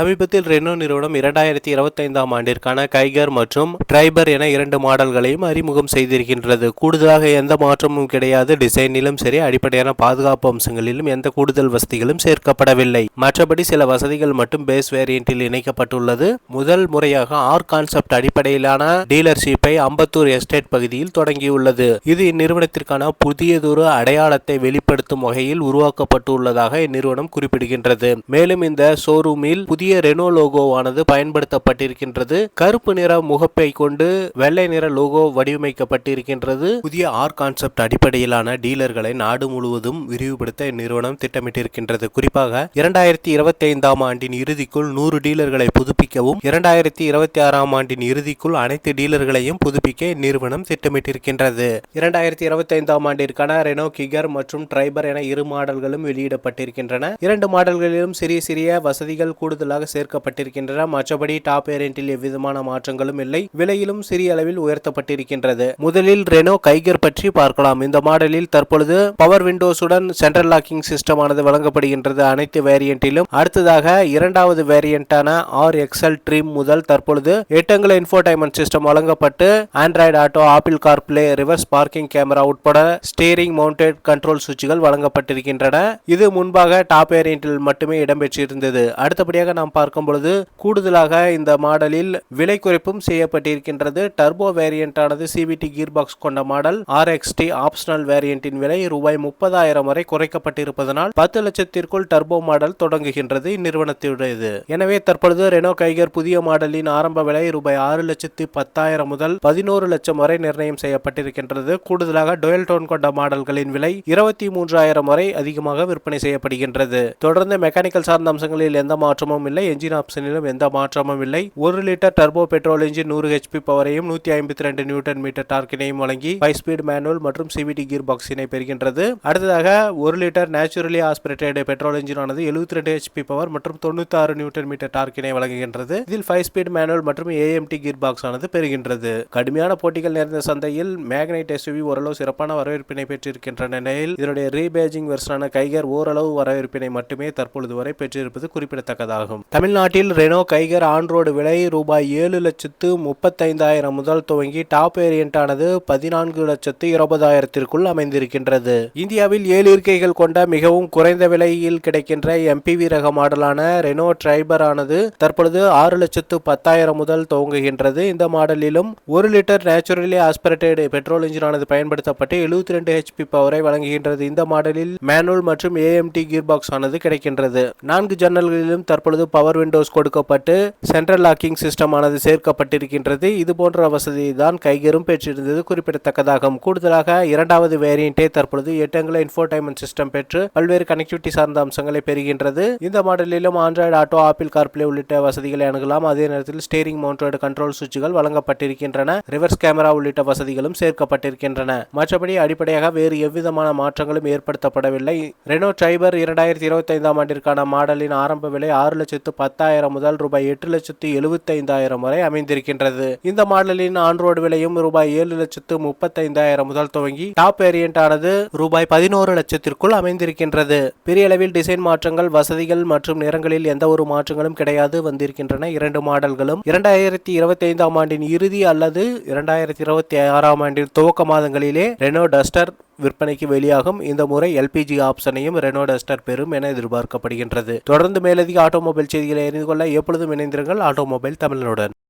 சமீபத்தில் ரெனோ நிறுவனம் இரண்டாயிரத்தி இருபத்தைந்தாம் ஆண்டிற்கான கைகர் மற்றும் டிரைபர் என இரண்டு மாடல்களையும் அறிமுகம் செய்திருக்கின்றது. கூடுதலாக எந்த மாற்றமும் கிடையாது. டிசைனிலும் சரி அடிப்படையான பாதுகாப்பு அம்சங்களிலும் எந்த கூடுதல் வசதிகளும் சேர்க்கப்படவில்லை. மற்றபடி சில வசதிகள் மட்டும் பேஸ் வேரியண்டில் இணைக்கப்பட்டுள்ளது. முதல் முறையாக ஆர் கான்செப்ட் அடிப்படையிலான டீலர்ஷிப்பை அம்பத்தூர் எஸ்டேட் பகுதியில் தொடங்கியுள்ளது. இது இந்நிறுவனத்திற்கான புதியதொரு அடையாளத்தை வெளிப்படுத்தும் வகையில் உருவாக்கப்பட்டுள்ளதாக இந்நிறுவனம் குறிப்பிடுகின்றது. மேலும் இந்த ஷோரூமில் புதிய ரெனோ லோகோவானது பயன்படுத்தப்பட்டிருக்கின்றது. கருப்பு நிற முகப்பை கொண்டு வெள்ளை நிற லோகோ வடிவமைக்கப்பட்டிருக்கின்றது. புதிய ஆர் கான்செப்ட் அடிப்படையிலான டீலர்களை நாடு முழுவதும் விரிவுபடுத்த இந்நிறுவனம் திட்டமிட்டிருக்கின்றது. குறிப்பாக இரண்டாயிரத்தி இருபத்தி ஐந்தாம் ஆண்டின் இறுதிக்குள் நூறு டீலர்களை புதுப்பிக்கவும் இரண்டாயிரத்தி இருபத்தி ஆறாம் ஆண்டின் இறுதிக்குள் அனைத்து டீலர்களையும் புதுப்பிக்க இந்நிறுவனம் திட்டமிட்டிருக்கின்றது. இரண்டாயிரத்தி இருபத்தி ஐந்தாம் ஆண்டிற்கான ரெனோ கிகர் மற்றும் டிரைபர் என இரு மாடல்களும் வெளியிடப்பட்டிருக்கின்றன. இரண்டு மாடல்களிலும் சிறிய சிறிய வசதிகள் கூடுதலாக சேர்க்கப்பட்டிருக்கின்றன. மற்றபடி டாப் வேரியண்டில் எவ்விதமான மாற்றங்களும் இல்லை. விலையிலும் சிறிய அளவில் உயர்த்தப்பட்டிருக்கின்றது. முதலில் ரெனோ கைகர் பற்றி பார்க்கலாம். இந்த மாடலில் தற்பொழுது பவர் விண்டோஸுடன் சென்ட்ரல் லாக்கிங் சிஸ்டம் ஆனது வழங்கப்படுகின்றது அனைத்து வேரியண்டிலும் அடுத்ததாக இரண்டாவது வேரியண்டான ஆர் எக்ஸல் ட்ரீம் முதல் தற்பொழுது எட்டங்குல இன்ஃபோடைன்மெண்ட் சிஸ்டம் வழங்கப்பட்டு Android Auto Apple CarPlay reverse parking camera உட்பட ஸ்டீரிங் மவுண்டட் கண்ட்ரோல் சுவிட்சுகள் வழங்கப்பட்டிருக்கின்றன. இது முன்பாக டாப் வேரியண்டில் மட்டுமே இடம்பெற்றிருந்தது. அடுத்தபடியாக நாம் பார்க்கும் பொழுது கூடுதலாக இந்த மாடலில் விலை குறைப்பும் செய்யப்பட்டிருக்கின்றது. டர்போ வேரியண்டானது சிவிடி கீர் பாக்ஸ் கொண்ட மாடல். ஆர்எக்ஸ்டி ஆப்ஷனல் வேரியண்டின் விலை ரூபாய் முப்பதாயிரம் வரை குறைக்கப்பட்டிருப்பதனால் பத்து லட்சத்திற்குள் டர்போ மாடல் தொடங்குகின்றது இந்நிறுவனத்துடையது. எனவே தற்பொழுது ரெனோ கைகர் புதிய மாடலின் ஆரம்ப விலை ரூபாய் ஆறு லட்சத்தி பத்தாயிரம் முதல் பதினோரு லட்சம் வரை நிர்ணயம் செய்யப்பட்டிருக்கின்றது. கூடுதலாக டொயல் டோன் கொண்ட மாடல்களின் விலை இருபத்தி மூன்றாயிரம் வரை அதிகமாக விற்பனை செய்யப்படுகின்றது. தொடர்ந்து மெக்கானிக்கல் சார்ந்த அம்சங்களில் எந்த மாற்றமும் இல்லை. என்ஜின் ஆப்ஷனிலும் எந்த மாற்றமும் இல்லை. ஒரு லிட்டர் டர்போ பெட்ரோல் என்ஜின் நூறு ஹெச்பி பவரையும் நூத்தி ஐம்பத்தி ரெண்டு நியூட்டன் மீட்டர் டார்க்கினையும் வழங்கி ஃபைவ் ஸ்பீட் மேனுவல் மற்றும் சிவிடி கீர் பாக்ஸினை பெறுகின்றது. அடுத்ததாக ஒரு litre naturally aspirated petrol engine ஆனது எழுபத்தி ரெண்டு ஹெச்பி பவர் மற்றும் தொண்ணூத்தி ஆறு நியூட்டன் மீட்டர் டார்க்கினை வழங்குகின்றது. இதில் ஃபைவ் ஸ்பீட் மேனுவல் மற்றும் ஏஎம்டி கீர் பாக்ஸ் ஆனது பெறுகின்றது. கடுமையான போட்டிகள் நிறைந்த சந்தையில் மேக்னைட் எஸ்யூவி ஓரளவு சிறப்பான வரவேற்பினை பெற்றிருக்கின்ற நிலையில் இதனுடைய ரீபேஜிங் வெர்ஷனான கைகர் ஓரளவு வரவேற்பினை மட்டுமே தற்பொழுது வரை பெற்றிருப்பது குறிப்பிடத்தக்கதாகும். தமிழ்நாட்டில் ரெனோ கைகர் ஆன்ரோடு விலை ரூபாய் ஏழு லட்சத்து முப்பத்தைந்தாயிரம் முதல் துவங்கி டாப் வேரியண்டானது பதினான்கு லட்சத்து இருபதாயிரத்திற்குள் அமைந்திருக்கின்றது. இந்தியாவில் ஏழு இருக்கைகள் கொண்ட மிகவும் குறைந்த விலையில் கிடைக்கின்ற எம்பிவி ரக மாடலான ரெனோ டிரைபர் ஆனது தற்பொழுது ஆறு லட்சத்து பத்தாயிரம் முதல் துவங்குகின்றது. இந்த மாடலிலும் ஒரு லிட்டர் நேச்சுரலி ஆஸ்பிரேட்டட் பெட்ரோல் இன்ஜினானது பயன்படுத்தப்பட்டு எழுபத்தி ரெண்டு ஹெச்பி பவரை வழங்குகின்றது. இந்த மாடலில் மேனுவல் மற்றும் ஏஎம்டி கீர் பாக்ஸ் ஆனது கிடைக்கின்றது. நான்கு ஜன்னல்களிலும் தற்பொழுது பவர் விண்டோஸ் கொடுக்கப்பட்டு சென்ட்ரல் லாக்கிங் சிஸ்டம் ஆனது சேர்க்கப்பட்டிருக்கின்றது. இது போன்ற வசதி தான் கைகரும் பெற்றிருந்தது. குறிப்பிடத்தக்கதாகும். கூடுதலாக இரண்டாவது வேரியண்டே தற்பொழுது எட்டங்குல இன்ஃபோடைன்மெண்ட் சிஸ்டம் பெற்று பல்வேறு கனெக்டிவிட்டி சார்ந்த அம்சங்களை பெறுகின்றது. இந்த மாடலிலும் ஆண்ட்ராய்டு ஆட்டோ ஆப்பிள் கார்ப்ளே உள்ளிட்ட வசதிகளை அணுகலாம். அதே நேரத்தில் ஸ்டேரிங் மவுண்டட் கண்ட்ரோல் சுவிட்சுகள் வழங்கப்பட்டிருக்கின்றன. ரிவர்ஸ் கேமரா உள்ளிட்ட வசதிகளும் சேர்க்கப்பட்டிருக்கின்றன. மற்றபடி அடிப்படையாக வேறு எவ்விதமான மாற்றங்களும் ஏற்படுத்தப்படவில்லை. ரெனோ டிரைபர் இரண்டாயிரத்தி இருபத்தி ஐந்தாம் ஆண்டிற்கான மாடலின் ஆரம்ப விலை ஆறு லட்சத்தி லட்சத்து பத்தாயிரம் முதல் ரூபாய் எட்டு லட்சத்து எழுபத்தைந்தாயிரம் வரை அமைந்திருக்கின்றது. இந்த மாடலின் ஆன்ரோடு விலையும் ரூபாய் ஏழு லட்சத்து முப்பத்தைந்தாயிரம் முதல் துவங்கி டாப் வேரியண்ட் ஆனது ரூபாய் பதினோரு லட்சத்திற்குள் அமைந்திருக்கின்றது. பெரிய அளவில் டிசைன் மாற்றங்கள் வசதிகள் மற்றும் நிறங்களில் எந்த ஒரு மாற்றங்களும் கிடையாது வந்திருக்கின்றன. இரண்டு மாடல்களும் இரண்டாயிரத்தி இருபத்தி ஐந்தாம் ஆண்டின் இறுதி அல்லது இரண்டாயிரத்தி இருபத்தி ஆறாம் ஆண்டின் துவக்க மாதங்களிலே ரெனோ டஸ்டர் விற்பனைக்கு வெளியாகும். இந்த முறை எல்பிஜி ஆப்ஷனையும் ரெனோ டஸ்டர் பெறும் என எதிர்பார்க்கப்படுகின்றது. தொடர்ந்து மேலதிக ஆட்டோமொபைல் செய்திகளை அறிந்து கொள்ள எப்பொழுதும் இணைந்திருங்கள். ஆட்டோமொபைல் தமிழனுடன்.